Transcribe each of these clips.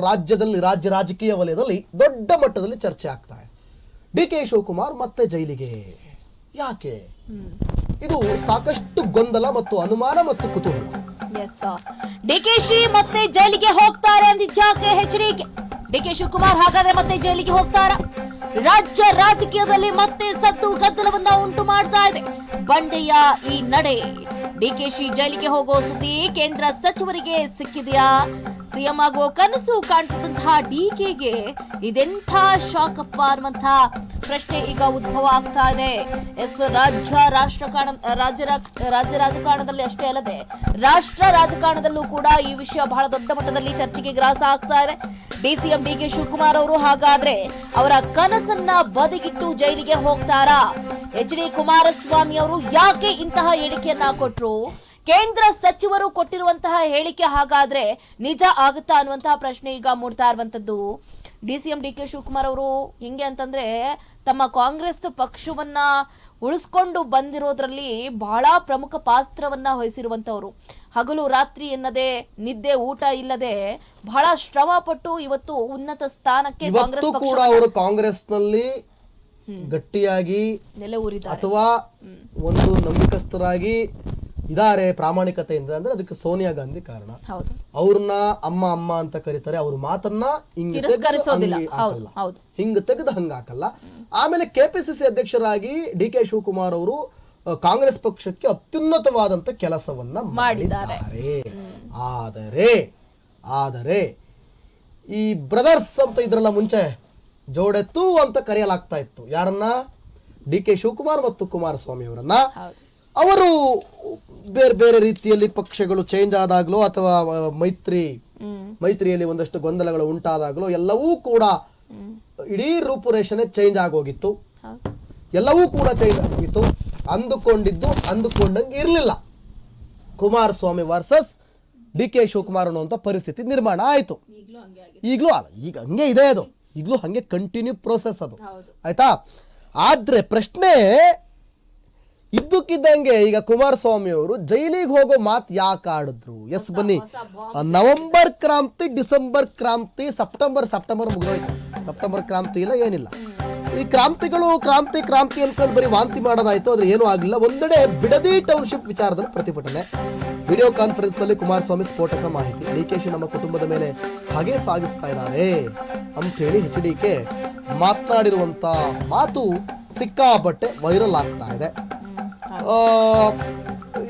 ರಾಜ್ಯದಲ್ಲಿ ರಾಜ್ಯ ರಾಜಕೀಯ ವಲಯದಲ್ಲಿ ದೊಡ್ಡ ಮಟ್ಟದಲ್ಲಿ ಚರ್ಚೆ ಆಗ್ತಾ ಇದೆ. ಡಿ ಕೆ ಶಿವಕುಮಾರ್ ಮತ್ತೆ ಜೈಲಿಗೆ. ಯಾಕೆ? ಇದು ಸಾಕಷ್ಟು ಗೊಂದಲ ಮತ್ತು ಅನುಮಾನ ಮತ್ತು ಕುತೂಹಲ. ಡಿಕೆಶಿ ಮತ್ತೆ ಜೈಲಿಗೆ ಹೋಗ್ತಾರೆ ಅಂದಿದ್ಯಾಕೆ ಎಚ್ಚರಿಕೆ ಡಿಕೆ ಶಿವಕುಮಾರ್ ಹಾಗಾದ್ರೆ ಮತ್ತೆ ಜೈಲಿಗೆ ಹೋಗ್ತಾರ? ರಾಜ್ಯ ರಾಜಕೀಯದಲ್ಲಿ ಮತ್ತೆ ಸತ್ತು ಗದ್ದಲವನ್ನ ಉಂಟು ಮಾಡ್ತಾ ಇದೆ. ಬಂಡೆಯ ಈ ನಡೆ. ಡಿಕೆಶಿ ಜೈಲಿಗೆ ಹೋಗೋ ಸುದ್ದಿ ಕೇಂದ್ರ ಸಚಿವರಿಗೆ ಸಿಕ್ಕಿದೆಯಾ? ಸಿಎಂ ಆಗುವ ಕನಸು ಕಾಣ್ತಿದ್ದಂತಹ ಡಿಕೆಗೆ ಇದೆಂಥ ಶಾಕ್ ಅಪ್ಪ ಅನ್ನುವಂತಹ ಪ್ರಶ್ನೆ ಈಗ ಉದ್ಭವ ಆಗ್ತಾ ಇದೆ. ಎಸ್, ರಾಜ್ಯ ರಾಷ್ಟ್ರಕಾರಣ ರಾಜ್ಯ ರಾಜ್- ರಾಜ್ಯ ರಾಜಕಾರಣದಲ್ಲಿ ಅಷ್ಟೇ ಅಲ್ಲದೆ ರಾಷ್ಟ್ರ ರಾಜಕಾರಣದಲ್ಲೂ ಕೂಡ ಈ ವಿಷಯ ಬಹಳ ದೊಡ್ಡ ಮಟ್ಟದಲ್ಲಿ ಚರ್ಚೆಗೆ ಗ್ರಾಸ ಆಗ್ತಾ ಇದೆ. ಡಿಸಿಎಂ ಡಿ ಕೆ ಶಿವಕುಮಾರ್ ಅವರು ಹಾಗಾದ್ರೆ ಅವರ ಕನಸನ್ನ ಬದಿಗಿಟ್ಟು ಜೈಲಿಗೆ ಹೋಗ್ತಾರಾ? ಎಚ್ ಡಿ ಕುಮಾರಸ್ವಾಮಿ ಅವರು ಯಾಕೆ ಇಂತಹ ಹೇಳಿಕೆಯನ್ನ ಕೊಟ್ರು? ಕೇಂದ್ರ ಸಚಿವರು ಕೊಟ್ಟಿರುವಂತಹ ಹೇಳಿಕೆ ಹಾಗಾದ್ರೆ ನಿಜ ಆಗುತ್ತಾ ಅನ್ನುವಂತಹ ಪ್ರಶ್ನೆ ಈಗ ಮೂಡ್ತಾ ಇರುವಂತದ್ದು. ಡಿಸಿಎಂ ಡಿ ಕೆ ಶಿವಕುಮಾರ್ ಅವರು ಹೆಂಗೆ ಅಂತಂದ್ರೆ ತಮ್ಮ ಕಾಂಗ್ರೆಸ್ ಪಕ್ಷವನ್ನ ಉಳಿಸ್ಕೊಂಡು ಬಂದಿರೋದ್ರಲ್ಲಿ ಬಹಳ ಪ್ರಮುಖ ಪಾತ್ರವನ್ನ ವಹಿಸಿರುವಂತವರು. ಹಗಲು ರಾತ್ರಿ ಎನ್ನದೆ ನಿದ್ದೆ ಊಟ ಇಲ್ಲದೆ ಬಹಳ ಶ್ರಮ ಪಟ್ಟು ಇವತ್ತು ಉನ್ನತ ಸ್ಥಾನಕ್ಕೆ ಕಾಂಗ್ರೆಸ್ ಕೂಡ ಅವರು ಕಾಂಗ್ರೆಸ್ನಲ್ಲಿ ಗಟ್ಟಿಯಾಗಿ ನೆಲೆ ಊರಿದ ಅಥವಾ ಒಂದು ನಂಬಿಕಸ್ಥರಾಗಿ ಇದಾರೆ ಪ್ರಾಮಾಣಿಕತೆಯಿಂದ ಅಂದ್ರೆ ಅದಕ್ಕೆ ಸೋನಿಯಾ ಗಾಂಧಿ ಕಾರಣ ಹೌದು ಅವ್ರನ್ನ ಅಮ್ಮ ಅಮ್ಮ ಅಂತ ಕರೀತಾರೆ ಅವ್ರ ಮಾತನ್ನ ಹಿಂಗ್ ತೆಗ್ದು ತಿರಸ್ಕರಿಸೋದಿಲ್ಲ. ಹಂಗೆ ಹೌದು, ಹಾಕಲ್ಲ. ಹೌದು. ಹಿಂಗ್ ತೆಗೆದು ಹಂಗ ಹಾಕಲ್ಲ ಆಮೇಲೆ ಕೆಪಿಸಿಸಿ ಅಧ್ಯಕ್ಷರಾಗಿ ಡಿ ಕೆ ಶಿವಕುಮಾರ್ ಅವರು ಕಾಂಗ್ರೆಸ್ ಪಕ್ಷಕ್ಕೆ ಅತ್ಯುನ್ನತವಾದಂತ ಕೆಲಸವನ್ನ ಮಾಡಿದ್ದಾರೆ. ಮಾಡಿದ್ದಾರೆ ಆದರೆ ಆದರೆ ಈ ಬ್ರದರ್ಸ್ ಅಂತ ಇದ್ರಲ್ಲ ಮುಂಚೆ ಜೋಡೆತ್ತು ಅಂತ ಕರೆಯಲಾಗ್ತಾ ಇತ್ತು ಯಾರನ್ನ ಡಿ ಕೆ ಶಿವಕುಮಾರ್ ಮತ್ತು ಕುಮಾರಸ್ವಾಮಿ ಅವರನ್ನ ಹೌದು ಅವರು ಬೇರೆ ಬೇರೆ ರೀತಿಯಲ್ಲಿ ಪಕ್ಷಗಳು ಚೇಂಜ್ ಆದಾಗಲೋ ಅಥವಾ ಮೈತ್ರಿ ಮೈತ್ರಿಯಲ್ಲಿ ಒಂದಷ್ಟು ಗೊಂದಲಗಳು ಉಂಟಾದಾಗ್ಲೋ ಎಲ್ಲವೂ ಕೂಡ ಇಡೀ ರೂಪುರೇಷನೆ ಚೇಂಜ್ ಆಗೋಗಿತ್ತು. ಎಲ್ಲವೂ ಕೂಡ ಚೇಂಜ್ ಆಗಿತ್ತು. ಅಂದುಕೊಂಡಿದ್ದು ಅಂದುಕೊಂಡಂಗೆ ಇರಲಿಲ್ಲ. Kumaraswamy versus D K Shivakumar ಅನ್ನುವಂಥ ಪರಿಸ್ಥಿತಿ ನಿರ್ಮಾಣ ಆಯಿತು. ಈಗಲೂ ಅಲ್ಲ ಈಗ ಹಂಗೆ ಇದೆ ಅದು. ಈಗಲೂ ಹಂಗೆ ಕಂಟಿನ್ಯೂ ಪ್ರೋಸೆಸ್ ಅದು. ಆಯಿತಾ? ಆದ್ರೆ ಪ್ರಶ್ನೆ ಇದ್ದಕ್ಕಿದ್ದಂಗೆ ಈಗ ಕುಮಾರಸ್ವಾಮಿ ಅವರು ಜೈಲಿಗೆ ಹೋಗೋ ಮಾತು ಯಾಕೆ ಆಡಿದ್ರು? ಎಸ್ ಬನ್ನಿ. ನವೆಂಬರ್ ಕ್ರಾಂತಿ ಡಿಸೆಂಬರ್ ಕ್ರಾಂತಿ ಸೆಪ್ಟೆಂಬರ್ ಸೆಪ್ಟೆಂಬರ್ ಮುಗಿದೋಯ್ತು. ಸೆಪ್ಟೆಂಬರ್ ಕ್ರಾಂತಿ ಇಲ್ಲ ಏನಿಲ್ಲ. ಈ ಕ್ರಾಂತಿಗಳು ಕ್ರಾಂತಿ ಕ್ರಾಂತಿ ಅನ್ಕೊಂಡು ಬರೀ ವಾಂತಿ ಮಾಡೋದಾಯ್ತು ಆದ್ರೆ ಏನೂ ಆಗಲಿಲ್ಲ. ಒಂದೆಡೆ ಬಿಡದಿ ಟೌನ್ಶಿಪ್ ವಿಚಾರದಲ್ಲಿ ಪ್ರತಿಭಟನೆ. ವಿಡಿಯೋ ಕಾನ್ಫರೆನ್ಸ್ನಲ್ಲಿ ಕುಮಾರಸ್ವಾಮಿ ಸ್ಫೋಟಕ ಮಾಹಿತಿ. ಡಿ ಕೆ ಶಿ ನಮ್ಮ ಕುಟುಂಬದ ಮೇಲೆ ಹಾಗೆ ಸಾಗಿಸ್ತಾ ಇದ್ದಾರೆ ಅಂತೇಳಿ ಎಚ್ ಡಿ ಕೆ ಮಾತನಾಡಿರುವಂತ ಮಾತು ಸಿಕ್ಕಾಪಟ್ಟೆ ವೈರಲ್ ಆಗ್ತಾ ಇದೆ.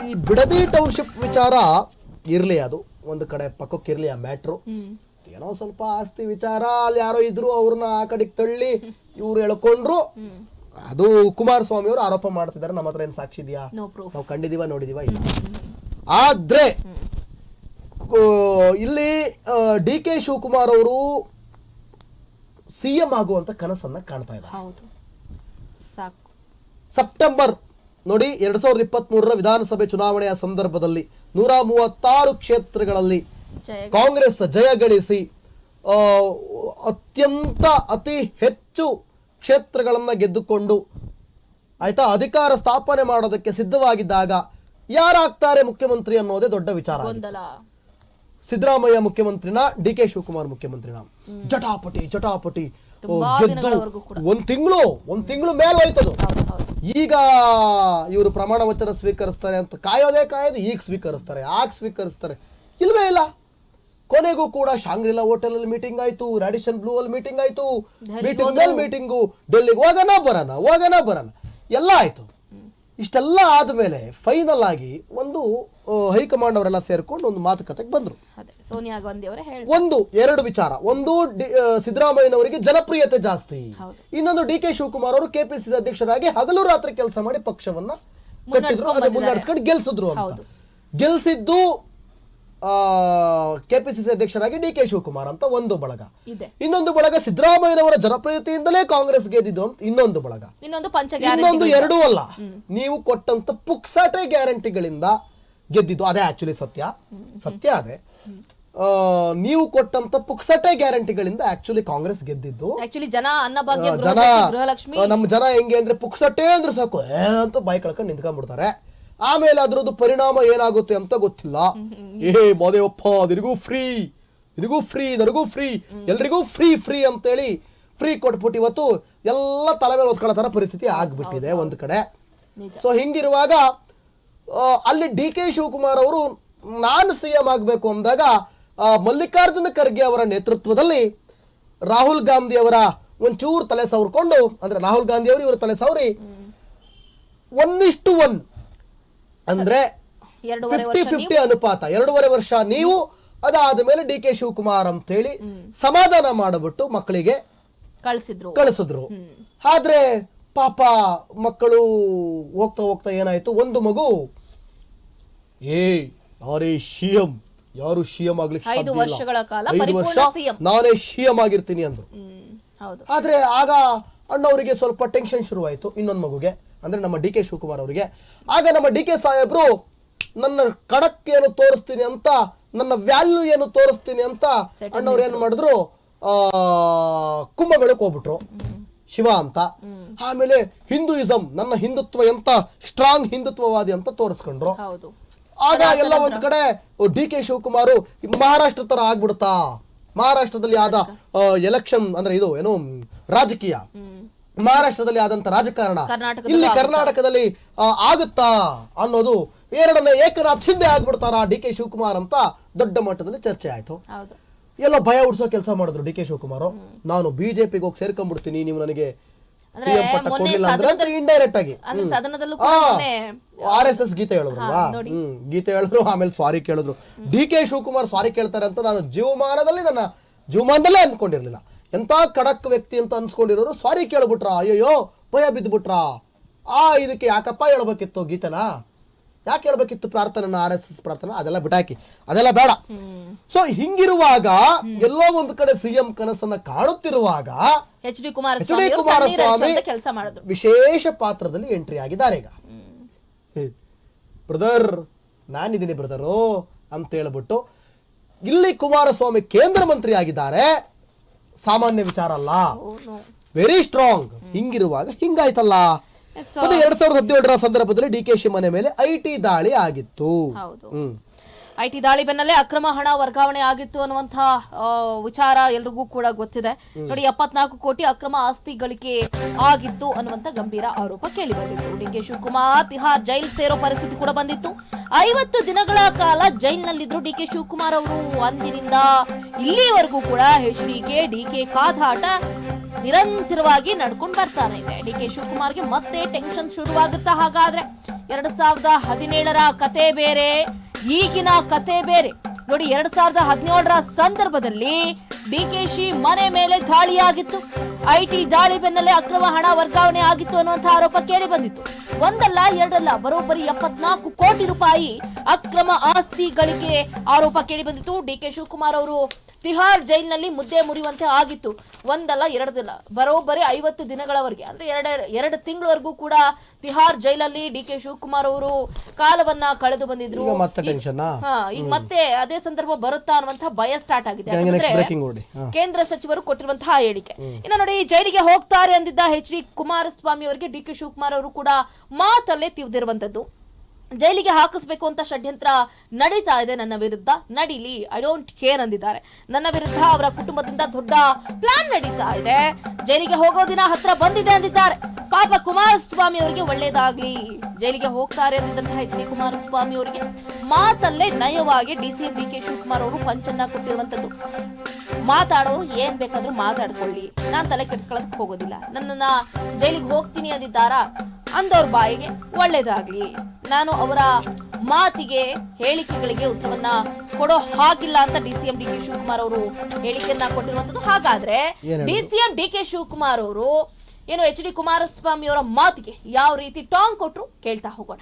ಈ ಬಿಡದಿ ಟೌನ್ಶಿಪ್ ವಿಚಾರ ಇರಲಿ ಅದು. ಒಂದು ಕಡೆ ಪಕ್ಕಕ್ಕಿರಲಿ ಆ ಮ್ಯಾಟ್ರು. ಏನೋ ಸ್ವಲ್ಪ ಆಸ್ತಿ ವಿಚಾರ ಅಲ್ಲಿ ಯಾರೋ ಇದ್ರು ಅವ್ರನ್ನ ಆ ಕಡೆಗೆ ತಳ್ಳಿ ಇವ್ರು ಎಳ್ಕೊಂಡ್ರು. ಅದು ಕುಮಾರಸ್ವಾಮಿ ಅವರು ಆರೋಪ ಮಾಡ್ತಿದ್ದಾರೆ. ನಮ್ಮ ಹತ್ರ ಏನು ಸಾಕ್ಷಿ ಇದೆಯಾ? ನಾವು ಕಂಡಿದೀವ ನೋಡಿದೀವ ಇಲ್ಲ. ಆದ್ರೆ ಇಲ್ಲಿ ಡಿ ಕೆ ಶಿವಕುಮಾರ್ ಅವರು ಸಿ ಎಂ ಆಗುವಂತ ಕನಸನ್ನ ಕಾಣ್ತಾ ಇದ್ದಾರೆ. ಸೆಪ್ಟೆಂಬರ್ ನೋಡಿ ಎರಡ್ ಸಾವಿರದ ಇಪ್ಪತ್ತ್ ಮೂರರ ವಿಧಾನಸಭೆ ಚುನಾವಣೆಯ ಸಂದರ್ಭದಲ್ಲಿ ನೂರ ಮೂವತ್ತಾರು ಕ್ಷೇತ್ರಗಳಲ್ಲಿ ಕಾಂಗ್ರೆಸ್ ಜಯಗಳಿಸಿ ಅತ್ಯಂತ ಅತಿ ಹೆಚ್ಚು ಕ್ಷೇತ್ರಗಳನ್ನು ಗೆದ್ದುಕೊಂಡು ಆಯ್ತಾ ಅಧಿಕಾರ ಸ್ಥಾಪನೆ ಮಾಡೋದಕ್ಕೆ ಸಿದ್ಧವಾಗಿದ್ದಾಗ ಯಾರಾಗ್ತಾರೆ ಮುಖ್ಯಮಂತ್ರಿ ಅನ್ನೋದೇ ದೊಡ್ಡ ವಿಚಾರ ಸಿದ್ದರಾಮಯ್ಯ ಮುಖ್ಯಮಂತ್ರಿನ ಡಿ ಕೆ ಶಿವಕುಮಾರ್ ಮುಖ್ಯಮಂತ್ರಿನ. ಜಟಾಪಟಿ ಜಟಾಪಟಿ. ಗೆದ್ದು ಒಂದ್ ತಿಂಗಳು ಒಂದ್ ತಿಂಗಳು ಮೇಲೆ ಹೋಯ್ತದು. ಈಗ ಇವರು ಪ್ರಮಾಣ ವಚನ ಸ್ವೀಕರಿಸ್ತಾರೆ ಅಂತ ಕಾಯೋದೇ ಕಾಯೋದು ಈಗ ಸ್ವೀಕರಿಸ್ತಾರೆ ಆಗ ಸ್ವೀಕರಿಸ್ತಾರೆ. ಇಲ್ವೇ ಇಲ್ಲ. ಕೊನೆಗೂ ಕೂಡ ಶಾಂಗ್ರಿಲಾ ಹೋಟೆಲ್ ಅಲ್ಲಿ ಮೀಟಿಂಗ್ ಆಯ್ತು ರಾಡಿಷನ್ ಬ್ಲೂ ಅಲ್ಲಿ ಮೀಟಿಂಗ್ ಆಯ್ತು ಮೀಟಿಂಗ್ ಮೀಟಿಂಗು ಡೆಲ್ಲಿಗೆ ಹೋಗೋಣ ಬರೋಣ ಹೋಗೋಣ ಬರೋಣ. ಎಲ್ಲ ಆಯ್ತು. ಇಷ್ಟೆಲ್ಲ ಆದಮೇಲೆ ಫೈನಲ್ ಆಗಿ ಒಂದು ಹೈಕಮಾಂಡ್ ಅವರೆಲ್ಲ ಸೇರ್ಕೊಂಡು ಒಂದು ಮಾತುಕತೆಗೆ ಬಂದರು. ಸೋನಿಯಾ ಗಾಂಧಿ ಅವರೇ ಒಂದು ಎರಡು ವಿಚಾರ. ಒಂದು ಡಿ- ಸಿದ್ದರಾಮಯ್ಯನವರಿಗೆ ಜನಪ್ರಿಯತೆ ಜಾಸ್ತಿ. ಇನ್ನೊಂದು ಡಿ ಕೆ ಶಿವಕುಮಾರ್ ಅವರು ಕೆಪಿಸಿಸಿ ಅಧ್ಯಕ್ಷರಾಗಿ ಹಗಲು ರಾತ್ರಿ ಕೆಲಸ ಮಾಡಿ ಪಕ್ಷವನ್ನ ಕಟ್ಟಿದ್ರು ಅದೇ ಮುನ್ನಡೆಸ್ಕೊಂಡು ಗೆಲ್ಸಿದ್ರು ಅಂತ. ಗೆಲ್ಸಿದ್ದು ಕೆಪಿಸಿಸಿ ಅಧ್ಯಕ್ಷರಾಗಿ ಡಿ ಕೆ ಶಿವಕುಮಾರ್ ಅಂತ ಒಂದು ಬಳಗ. ಇದೆ. ಇನ್ನೊಂದು ಬಳಗ ಸಿದ್ದರಾಮಯ್ಯನವರ ಜನಪ್ರಿಯತೆಯಿಂದಲೇ ಕಾಂಗ್ರೆಸ್ ಗೆದ್ದಿದ್ದು ಅಂತ ಇನ್ನೊಂದು ಬಳಗ. ಇನ್ನೊಂದು ಪಂಚ ಇನ್ನೊಂದು ಎರಡೂ ಅಲ್ಲ. ನೀವು ಕೊಟ್ಟಂತ ಪುಕ್ಸಾಟೆ ಗ್ಯಾರಂಟಿಗಳಿಂದ ಗೆದ್ದಿದ್ದು. ಅದೇ ಆಕ್ಚುಲಿ ಸತ್ಯ. ಸತ್ಯ ಅದೇ. ಆ, ನೀವು ಕೊಟ್ಟಂತ ಪುಕ್ಸಟೆ ಗ್ಯಾರಂಟಿಗಳಿಂದ ಆಕ್ಚುಲಿ ಕಾಂಗ್ರೆಸ್ ಗೆದ್ದಿದ್ದು. ಆಕ್ಚುಲಿ ಜನ ನಮ್ಮ ಜನ ಹೆಂಗೆ ಅಂದ್ರೆ ಪುಕ್ಸಟೆ ಅಂದ್ರೆ ಸಾಕು ಅಂತ ಬಾಯಿ ಕಳ್ಕೊಂಡು ನಿಂತ್ಕೊಂಡ್ಬಿಡ್ತಾರೆ. ಆಮೇಲೆ ಅದರದ್ದು ಪರಿಣಾಮ ಏನಾಗುತ್ತೆ ಅಂತ ಗೊತ್ತಿಲ್ಲ. ಏ ಮಾದೇವಪ್ಪ ನಿನಗೂ ಫ್ರೀ ನಿನಗೂ ಫ್ರೀ ನನಗೂ ಫ್ರೀ ಎಲ್ರಿಗೂ ಫ್ರೀ ಫ್ರೀ ಅಂತೇಳಿ ಫ್ರೀ ಕೊಟ್ಬಿಟ್ಟು ಇವತ್ತು ಎಲ್ಲ ತಲೆ ಮೇಲೆ ಓದ್ಕೊಳ್ಳೋ ಥರ ಪರಿಸ್ಥಿತಿ ಆಗಿಬಿಟ್ಟಿದೆ ಒಂದು ಕಡೆ. ಸೊ ಹಿಂಗಿರುವಾಗ ಅಲ್ಲಿ ಡಿ ಕೆ ಶಿವಕುಮಾರ್ ಅವರು ನಾನು ಸಿ ಎಂ ಆಗಬೇಕು ಅಂದಾಗ ಮಲ್ಲಿಕಾರ್ಜುನ ಖರ್ಗೆ ಅವರ ನೇತೃತ್ವದಲ್ಲಿ ರಾಹುಲ್ ಗಾಂಧಿ ಅವರ ಒಂಚೂರು ತಲೆ ಸವರ್ಕೊಂಡು ಅಂದ್ರೆ ರಾಹುಲ್ ಗಾಂಧಿ ಅವರು ಇವರ ತಲೆ ಸವರಿ ಒನ್ ಇಷ್ಟು ಒನ್ ಅಂದ್ರೆ ಫಿಫ್ಟಿ ಫಿಫ್ಟಿ ಅನುಪಾತ. ಎರಡೂವರೆ ವರ್ಷ ನೀವು ಅದಾದ ಮೇಲೆ ಡಿ ಕೆ ಶಿವಕುಮಾರ್ ಅಂತೇಳಿ ಸಮಾಧಾನ ಮಾಡಿಬಿಟ್ಟು ಮಕ್ಕಳಿಗೆ ಕಳಿಸಿದ್ರು. ಕಳಿಸಿದ್ರು. ಆದ್ರೆ ಪಾಪ ಮಕ್ಕಳು ಹೋಗ್ತಾ ಹೋಗ್ತಾ ಏನಾಯ್ತು? ಒಂದು ಮಗು ಏ ಯಾರೇ ಸಿಎಂ ಯಾರು ಸಿಎಂ ಆಗ್ಲಿಕ್ಕೆ ಐದು. ವರ್ಷಗಳ ಕಾಲ. ನಾನೇ ಸಿಎಂ ಆಗಿರ್ತೀನಿ ಅಂದ್ರು. ಆದ್ರೆ ಆಗ ಅಣ್ಣವರಿಗೆ ಸ್ವಲ್ಪ ಟೆನ್ಷನ್ ಶುರುವಾಯಿತು ಇನ್ನೊಂದು ಮಗುಗೆ ಅಂದರೆ ನಮ್ಮ ಡಿ ಕೆ ಶಿವಕುಮಾರ್ ಅವರಿಗೆ. ಆಗ ನಮ್ಮ ಡಿ ಕೆ ಸಾಹೇಬ್ರು ನನ್ನ ಕಡಕ್ ಏನು ತೋರಿಸ್ತೀನಿ ಅಂತ ನನ್ನ ವ್ಯಾಲ್ಯೂ ಏನು ತೋರಿಸ್ತೀನಿ ಅಂತ ಅಣ್ಣವ್ರು ಏನು ಮಾಡಿದ್ರು ಆ ಕುಂಭಮೇಳಕ್ಕೆ ಹೋಗ್ಬಿಟ್ರು. ಶಿವ ಅಂತ. ಆಮೇಲೆ ಹಿಂದೂಯಿಸಂ ನನ್ನ ಹಿಂದುತ್ವ ಎಂತ ಸ್ಟ್ರಾಂಗ್ ಹಿಂದುತ್ವವಾದಿ ಅಂತ ತೋರಿಸ್ಕೊಂಡ್ರು. ಆಗ ಎಲ್ಲ ಒಂದ್ ಕಡೆ ಡಿ ಕೆ ಶಿವಕುಮಾರ್ ಮಹಾರಾಷ್ಟ್ರ ತರ ಆಗ್ಬಿಡುತ್ತಾ? ಮಹಾರಾಷ್ಟ್ರದಲ್ಲಿ ಆದ ಎಲೆಕ್ಷನ್ ಅಂದ್ರೆ ಇದು ಏನು ರಾಜಕೀಯ. ಮಹಾರಾಷ್ಟ್ರದಲ್ಲಿ ಆದಂತ ರಾಜಕಾರಣ. ಇಲ್ಲಿ ಕರ್ನಾಟಕದಲ್ಲಿ ಆಗುತ್ತಾ ಅನ್ನೋದು ಎರಡನೇ ಏಕನಾಥ್ ಶಿಂದೆ ಆಗ್ಬಿಡ್ತಾರ ಡಿ ಕೆ ಶಿವಕುಮಾರ್ ಅಂತ ದೊಡ್ಡ ಮಟ್ಟದಲ್ಲಿ ಚರ್ಚೆ ಆಯ್ತು. ಎಲ್ಲ ಭಯ ಉಡ್ಸೋ ಕೆಲಸ ಮಾಡಿದ್ರು ಡಿ ಕೆ ಶಿವಕುಮಾರ್. ನಾನು ಬಿಜೆಪಿಗೆ ಹೋಗಿ ಸೇರ್ಕೊಂಡ್ಬಿಡ್ತೀನಿ ನೀವು ನನಗೆ ಸಿಎಂ ಪಟ್ಟ ಕೊಡಲಿಲ್ಲ ಅಂದ್ರೆ ಇಂಡೈರೆಕ್ಟ್ ಆಗಿ. ಆರ್ ಎಸ್ ಎಸ್ ಗೀತೆ ಹೇಳಿದ್ರಲ್ವಾ? ಹ್ಮ್ ಗೀತೆ ಹೇಳಿದ್ರು ಆಮೇಲೆ ಸಾರಿ ಕೇಳಿದ್ರು ಡಿ ಕೆ ಶಿವಕುಮಾರ್ ಸಾರಿ ಕೇಳ್ತಾರೆ ಅಂತ ನಾನು ಜೀವಮಾನದಲ್ಲಿ ನನ್ನ ಜೀವಮಾನದಲ್ಲೇ ಅಂದ್ಕೊಂಡಿರ್ಲಿಲ್ಲ. ಎಂತ ಖಡಕ್ ವ್ಯಕ್ತಿ ಅಂತ ಅನ್ಸ್ಕೊಂಡಿರೋರು ಸಾರಿ ಕೇಳ್ಬಿಟ್ರ ಅಯ್ಯೋ ಭಯ ಬಿದ್ದ್ಬಿಟ್ರ ಆ ಇದಕ್ಕೆ ಯಾಕಪ್ಪ ಹೇಳ್ಬೇಕಿತ್ತು ಗೀತನ? ಯಾಕೆ ಹೇಳ್ಬೇಕಿತ್ತು ಪ್ರಾರ್ಥನೆ ಆರ್ ಎಸ್ ಎಸ್ ಪ್ರಾರ್ಥನೆ? ಅದೆಲ್ಲ ಬಿಟಾಕಿ. ಅದೆಲ್ಲ ಬೇಡ. ಸೊ ಹಿಂಗಿರುವಾಗ ಎಲ್ಲೋ ಒಂದು ಕಡೆ ಸಿಎಂ ಕನಸನ್ನ ಕಾಣುತ್ತಿರುವಾಗ ಎಚ್ ಡಿ ಎಚ್ ಕುಮಾರಸ್ವಾಮಿ ವಿಶೇಷ ಪಾತ್ರದಲ್ಲಿ ಎಂಟ್ರಿ ಆಗಿದ್ದಾರೆ ಈಗ. ಬ್ರದರ್ ನಾನಿದ್ದೀನಿ ಬ್ರದರು ಅಂತ ಹೇಳ್ಬಿಟ್ಟು ಇಲ್ಲಿ ಕುಮಾರಸ್ವಾಮಿ ಕೇಂದ್ರ ಮಂತ್ರಿ ಆಗಿದ್ದಾರೆ. ಸಾಮಾನ್ಯ ವಿಚಾರ ಅಲ್ಲ. ವೆರಿ ಸ್ಟ್ರಾಂಗ್ ಹಿಂಗಿರುವಾಗ ಹಿಂಗಾಯ್ತಲ್ಲ. ಮತ್ತೆ ಎರಡ್ ಸಾವಿರದ ಹದಿನೇಳರ ಸಂದರ್ಭದಲ್ಲಿ ಡಿ ಕೆ ಶಿ ಮನೆ ಮೇಲೆ ಐ ಟಿ ದಾಳಿ ಆಗಿತ್ತು. ಹ್ಮ್. ಐ ಟಿ ದಾಳಿ ಬೆನ್ನಲ್ಲೇ ಅಕ್ರಮ ಹಣ ವರ್ಗಾವಣೆ ಆಗಿತ್ತು ಅನ್ನುವಂತಹ ವಿಚಾರ ಎಲ್ರಿಗೂ ಕೂಡ ಗೊತ್ತಿದೆ. ನೋಡಿ, ಎಪ್ಪತ್ನಾಲ್ಕು ಕೋಟಿ ಅಕ್ರಮ ಆಸ್ತಿ ಗಳಿಕೆ ಆಗಿತ್ತು ಅನ್ನುವಂತ ಗಂಭೀರ ಆರೋಪ ಕೇಳಿ ಬಂದಿತ್ತು. D K Shivakumar, Tihar jail ಸೇರೋ ಪರಿಸ್ಥಿತಿ ಕೂಡ ಬಂದಿತ್ತು. ಐವತ್ತು ದಿನಗಳ ಕಾಲ ಜೈಲಿನಲ್ಲಿದ್ರು ಡಿ ಕೆ ಶಿವಕುಮಾರ್ ಅವರು. ಅಂದಿನಿಂದ ಇಲ್ಲಿವರೆಗೂ ಕೂಡ H D K D K ಕಾದಾಟ ನಿರಂತರವಾಗಿ ನಡ್ಕೊಂಡು ಬರ್ತಾನೆ ಇದೆ. ಡಿ ಕೆ ಶಿವಕುಮಾರ್ಗೆ ಮತ್ತೆ ಟೆನ್ಷನ್ ಶುರುವಾಗುತ್ತಾ ಹಾಗಾದ್ರೆ? ಎರಡ್ ಸಾವಿರದ ಹದಿನೇಳರ ಕತೆ ಬೇರೆ. ಈಗಿನ ಕತೆ ಬೇರೆ. ನೋಡಿ, ಎರಡ್ ಸಾವಿರದ ಹದಿನೇಳರ ಸಂದರ್ಭದಲ್ಲಿ ಡಿಕೆಶಿ ಮನೆ ಮೇಲೆ ದಾಳಿಯಾಗಿತ್ತು. ಐಟಿ ದಾಳಿ ಬೆನ್ನಲ್ಲೇ ಅಕ್ರಮ ಹಣ ವರ್ಗಾವಣೆ ಆಗಿತ್ತು ಅನ್ನುವಂಥ ಆರೋಪ ಕೇಳಿ ಬಂದಿತ್ತು. ಒಂದಲ್ಲ, ಎರಡಲ್ಲ, ಬರೋಬ್ಬರಿ ಎಪ್ಪತ್ನಾಲ್ಕು ಕೋಟಿ ರೂಪಾಯಿ ಅಕ್ರಮ ಆಸ್ತಿ ಗಳಿಕೆ ಆರೋಪ ಕೇಳಿ ಬಂದಿತ್ತು. ಡಿ ಕೆ ಶಿವಕುಮಾರ್ ಅವರು ತಿಹಾರ್ ಜೈಲಿನಲ್ಲಿ ಮುದ್ದೆ ಮುರಿಯುವಂತೆ ಆಗಿತ್ತು. ಒಂದಲ್ಲ ಎರಡದಲ್ಲ ಬರೋಬ್ಬರಿ ಐವತ್ತು ದಿನಗಳವರೆಗೆ ಅಂದ್ರೆ ಎರಡು ಎರಡು ತಿಂಗಳವರೆಗೂ ಕೂಡ ತಿಹಾರ್ ಜೈಲಲ್ಲಿ ಡಿ ಕೆ ಶಿವಕುಮಾರ್ ಅವರು ಕಾಲವನ್ನ ಕಳೆದು ಬಂದಿದ್ರು. ಈಗ ಮತ್ತೆ ಟೆನ್ಷನ್ ಹಾ ಈಗ ಮತ್ತೆ ಅದೇ ಸಂದರ್ಭ ಬರುತ್ತಾ ಅನ್ನುವಂತ ಭಯ ಸ್ಟಾರ್ಟ್ ಆಗಿದೆ. ಕೇಂದ್ರ ಸಚಿವರು ಕೊಟ್ಟಿರುವಂತಹ ಹೇಳಿಕೆ. ಇನ್ನು ನೋಡಿ ಜೈಲಿಗೆ ಹೋಗ್ತಾರೆ ಅಂದಿದ್ದ ಎಚ್ ಡಿ ಕುಮಾರಸ್ವಾಮಿ ಅವರಿಗೆ ಡಿ ಕೆ ಶಿವಕುಮಾರ್ ಅವರು ಕೂಡ ಮಾತಲ್ಲೇ ತಿವಿದಿರುವಂತದ್ದು ಜೈಲಿಗೆ ಹಾಕಿಸ್ಬೇಕು ಅಂತ ಷಡ್ಯಂತ್ರ ನಡೀತಾ ಇದೆ ನನ್ನ ವಿರುದ್ಧ. ನಡೀಲಿ ಐ ಡೋಂಟ್ ಕೇರ್ ಅಂದಿದ್ದಾರೆ. ನನ್ನ ವಿರುದ್ಧ ಅವರ ಕುಟುಂಬದಿಂದ ದೊಡ್ಡ ಪ್ಲಾನ್ ನಡೀತಾ ಇದೆ. ಜೈಲಿಗೆ ಹೋಗೋ ದಿನ ಹತ್ರ ಬಂದಿದೆ ಅಂದಿದ್ದಾರೆ. ಪಾಪ ಕುಮಾರಸ್ವಾಮಿ ಅವರಿಗೆ ಒಳ್ಳೇದಾಗ್ಲಿ. ಜೈಲಿಗೆ ಹೋಗ್ತಾರೆ ಅಂದಿದ್ದಂತಹ ಎಚ್ ಡಿ ಕುಮಾರಸ್ವಾಮಿ ಅವರಿಗೆ. ಮಾತಲ್ಲೇ ನಯವಾಗಿ D C M D K Shivakumar ಅವರು ಪಂಚನ್ನ ಕೊಟ್ಟಿರುವಂತದ್ದು ಮಾತಾಡೋರು ಏನ್ ಬೇಕಾದ್ರೂ ಮಾತಾಡ್ಕೊಳ್ಳಿ. ನಾನ್ ತಲೆ ಕೆಡ್ಸ್ಕೊಳಕ್ ಹೋಗೋದಿಲ್ಲ. ನನ್ನನ್ನ ಜೈಲಿಗೆ ಹೋಗ್ತೀನಿ ಅಂದಿದ್ದಾರಾ? ಅಂದವ್ರ ಬಾಯಿಗೆ ಒಳ್ಳೇದಾಗ್ಲಿ. ನಾನು ಅವರ ಮಾತಿಗೆ ಹೇಳಿಕೆಗಳಿಗೆ ಉತ್ತರವನ್ನ ಕೊಡೋ ಹಾಗಿಲ್ಲ ಅಂತ D C M D K Shivakumar ಅವರು ಹೇಳಿಕೆಯನ್ನ ಕೊಟ್ಟಿರುವಂತದ್ದು. ಹಾಗಾದ್ರೆ D C M D K Shivakumar ಅವರು ಏನು ಎಚ್ ಡಿ ಕುಮಾರಸ್ವಾಮಿ ಅವರ ಮಾತಿಗೆ ಯಾವ ರೀತಿ ಟಾಂಗ್ ಕೊಟ್ಟರು ಕೇಳ್ತಾ ಹೋಗೋಣ.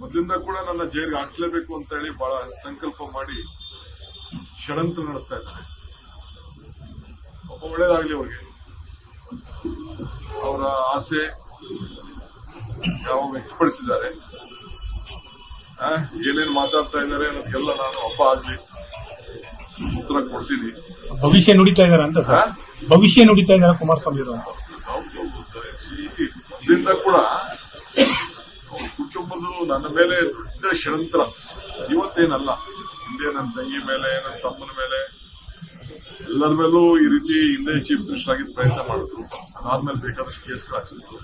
ಮೊದಲಿಂದ ಕೂಡ ನನ್ನ ಜೈಲ್ಗೆ ಹಾಕ್ಸ್ಲೇಬೇಕು ಅಂತ ಹೇಳಿ ಬಹಳ ಸಂಕಲ್ಪ ಮಾಡಿ ಷಡಂತ್ರ ನಡೆಸ್ತಾ ಇದ್ದಾರೆ ಒಬ್ಬ ಒಳ್ಳೇದಾಗಲಿ ಅವ್ರಿಗೆ ಅವರ ಆಸೆ ಯಾವ ವ್ಯಕ್ತಪಡಿಸಿದ್ದಾರೆ ಏನೇನು ಮಾತಾಡ್ತಾ ಇದ್ದಾರೆ ಅನ್ನೋದಕ್ಕೆಲ್ಲ ನಾನು ಹಬ್ಬ ಆಗ್ಲಿ ಉತ್ತರ ಕೊಡ್ತೀನಿ ಭವಿಷ್ಯ ನುಡಿತಾ ಇದಾರೆ ಅಂತ ಸರ್ ಭವಿಷ್ಯ ನುಡಿತಾ ಇದ್ದಾರೆ ಕುಮಾರಸ್ವಾಮಿ ಇದರಿಂದ ಕೂಡ ಕುಟುಂಬದ ನನ್ನ ಮೇಲೆ ದೊಡ್ಡ ಷಡಂತ್ರ ಇವತ್ತೇನಲ್ಲ ಹಿಂದೆ ನನ್ನ ತಂಗಿ ಮೇಲೆ ನನ್ನ ತಮ್ಮನ ಮೇಲೆ. ಎಲ್ಲರ ಮೇಲೂ ಈ ರೀತಿ ಹಿಂದೆ ಚೀಫ್ ಮಿನಿಸ್ಟರ್ ಆಗಿದ್ದು ಪ್ರಯತ್ನ ಮಾಡಿದ್ರು. ಅದಾದ್ಮೇಲೆ ಬೇಕಾದಷ್ಟು ಕೇಸ್ಗಳು ಹಾಕ್ಸಿದ್ರು.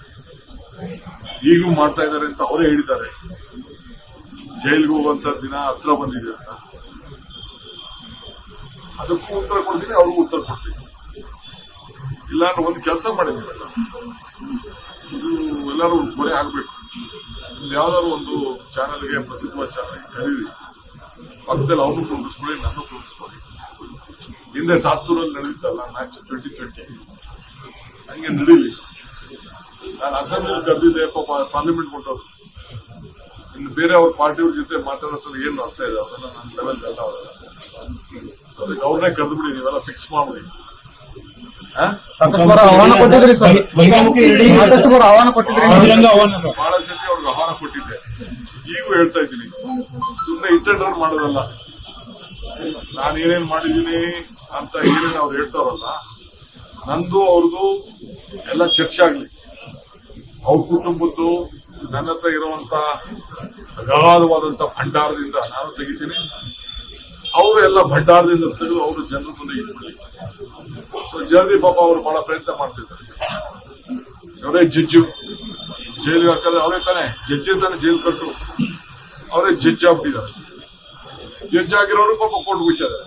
ಈಗೂ ಮಾಡ್ತಾ ಇದ್ದಾರೆ ಅಂತ ಅವರೇ ಹೇಳಿದ್ದಾರೆ. ಜೈಲಿಗೆ ಹೋಗುವಂತ ದಿನ ಹತ್ರ ಬಂದಿದೆ ಅಂತ. ಅದಕ್ಕೂ ಉತ್ತರ ಕೊಡ್ತೀನಿ, ಅವ್ರಿಗೂ ಉತ್ತರ ಕೊಡ್ತೀನಿ. ಇಲ್ಲ ಒಂದು ಕೆಲಸ ಮಾಡಿ ನೀವೆಲ್ಲ. ಇದು ಎಲ್ಲರೂ ಮೊರೆ ಆಗ್ಬೇಕು. ಯಾವ್ದಾದ್ರು ಒಂದು ಚಾನಲ್ಗೆ ಪ್ರಸಿದ್ಧವಾದ ಚಾನಲ್ ಕರೀರಿ. ಪಕ್ಕದಲ್ಲಿ ಅವನು ಕುಂಡಿಸ್ಕೊಳ್ಳಿ ನಾನು ಕುಂಡಿಸ್ಕೊಳ್ಳಿ ಹಿಂದೆ ಸಾತ್ತೂರಲ್ಲಿ ನಡೆದಿತ್ತಲ್ಲ ಮ್ಯಾಚ್ ಟ್ವೆಂಟಿ ಟ್ವೆಂಟಿ ಹಂಗೆ ನಡೀಲಿ. ನಾನು ಅಸೆಂಬ್ಲಿ ಕರೆದಿದ್ದೆ ಪಾಪ ಪಾರ್ಲಿಮೆಂಟ್ ಕೊಟ್ಟೋದು ಇನ್ನು ಬೇರೆ ಅವ್ರ ಪಾರ್ಟಿಯವ್ರ ಜೊತೆ ಮಾತಾಡೋದ್ರಲ್ಲಿ ಏನು ಅರ್ಥ ಇದೆ? ಅವರೆಲ್ಲ ನನ್ನ ಲೆವೆಲ್ ಅಲ್ಲ ಅವ್ರ ಅದಕ್ಕೆ ಅವ್ರನ್ನೇ ಕರೆದು ಬಿಡಿ ನೀವೆಲ್ಲ ಫಿಕ್ಸ್ ಮಾಡ್ಬಿಡಿ. ಬಹಳ ಸತಿ ಅವ್ರಿಗೆ ಆಹ್ವಾನ ಕೊಟ್ಟಿದ್ದೆ. ಈಗೂ ಹೇಳ್ತಾ ಇದ್ದೀನಿ. ಇಟ್ಟಂಡ್ರವ್ರು ಮಾಡೋದಲ್ಲ. ನಾನು ಏನೇನ್ ಮಾಡಿದ್ದೀನಿ ಅಂತ ಏನೇನು ಅವ್ರು ಹೇಳ್ತಾರಲ್ಲ, ನಂದು ಅವ್ರದ್ದು ಎಲ್ಲ ಚರ್ಚೆ ಆಗ್ಲಿ. ಅವ್ರ ಕುಟುಂಬದ್ದು ನನ್ನ ಹತ್ರ ಇರುವಂತ ಅಗಾಧವಾದಂತ ಭಂಡಾರದಿಂದ ನಾನು ತೆಗಿತೀನಿ. ಅವರು ಎಲ್ಲ ಭಂಡಾರದಿಂದ ತೆಗೆದು ಅವರು ಜನರ ಮುಂದೆ ಇಟ್ಕೊಳ್ಳಿ ಸೊ ಜಲ್ದಿ ಪಾಪ ಅವರು ಬಹಳ ಪ್ರಯತ್ನ ಮಾಡ್ತಿದ್ದಾರೆ. ಅವರೇ ಜಡ್ಜು ಜೈಲಿಗೆ ಹಾಕಿದ್ರೆ ಅವರೇ ತಾನೆ. ಜಡ್ಜಿ ತಾನೆ ಜೈಲು ಕಳ್ಸು ಅವರೇ ಜಡ್ಜ್ ಆಗ್ಬಿಟ್ಟಿದ್ದಾರೆ ಜಡ್ಜ್ ಆಗಿರೋರು ಪಾಪ ಕೋರ್ಟ್ ಹೋಗ್ತಿದ್ದಾರೆ